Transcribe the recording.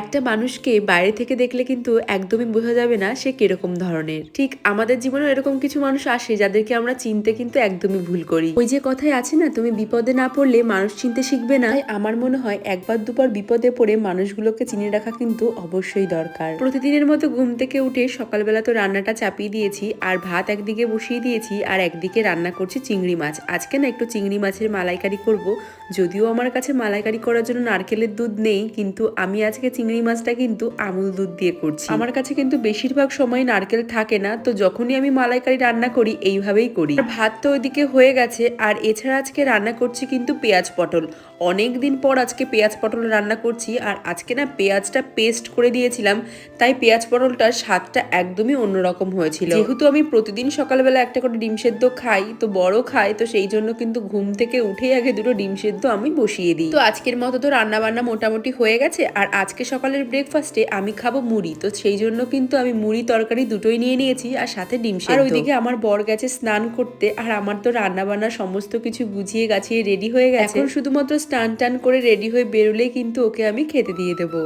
একটা মানুষকে বাইরে থেকে দেখলে কিন্তু একদমই বোঝা যাবে না সে কীরকম ধরনের। ঠিক আমাদের জীবনে এরকম কিছু মানুষ আসে যাদেরকে আমরা চিনতে কিন্তু একদমই ভুল করি। ওই যে কথাই আছে না, তুমি বিপদে না পড়লে মানুষ চিনতে শিখবে না। আমার মনে হয় একবার দুবার বিপদে পড়ে মানুষগুলোকে চিনে রাখা কিন্তু অবশ্যই দরকার। প্রতিদিনের মতো ঘুম থেকে উঠে সকালবেলা তো রান্নাটা চাপিয়ে দিয়েছি, আর ভাত একদিকে বসিয়ে দিয়েছি, আর একদিকে রান্না করছি চিংড়ি মাছ। আজকে না একটু চিংড়ি মাছের মালাইকারি করব, যদিও আমার কাছে মালাইকারি করার জন্য নারকেলের দুধ নেই, কিন্তু আমি আজকে চিংড়ি মাছটা কিন্তু আমুল দুধ দিয়ে করছি। আমার কাছে কিন্তু বেশিরভাগ সময় নারকেল থাকে না, তো যখনই আমি মালাইকারি রান্না করি, এইভাবেই করি। ভাত তো ওইদিকে হয়ে গেছে, আর এছাড়া আজকে রান্না করছি কিন্তু পেঁয়াজ পটল। অনেক দিন পর আজকে পেঁয়াজ পটল রান্না করছি, আর আজকে না পেঁয়াজটা পেস্ট করে দিয়েছিলাম, তাই পেঁয়াজ পটলটার স্বাদটা একদমই অন্যরকম হয়েছিল। যেহেতু আমি প্রতিদিন সকালবেলা একটা করে ডিম সেদ্ধ খাই, তো বড় খাই, তো সেই জন্য কিন্তু ঘুম থেকে উঠেই আগে দুটো ডিম সেদ্ধ আমি বসিয়ে দিই। তো আজকের মতো তো রান্না বান্না মোটামুটি হয়ে গেছে, আর আজকে সকালের ব্রেকফাস্টে আমি খাব মুড়ি। তো সেই জন্য কিন্তু আমি মুড়ি তরকারি দুটোই নিয়ে নিয়েছি আর সাথে ডিম আর ওইদিকে আমার বর গেছে স্নান করতে আর আমার তো রান্না বান্না সমস্ত কিছু গুছিয়ে গাছিয়ে রেডি হয়ে গেছে। এখন শুধুমাত্র স্নান টান করে রেডি হয়ে বেরোলে কিন্তু ওকে আমি খেতে দিয়ে দেবো।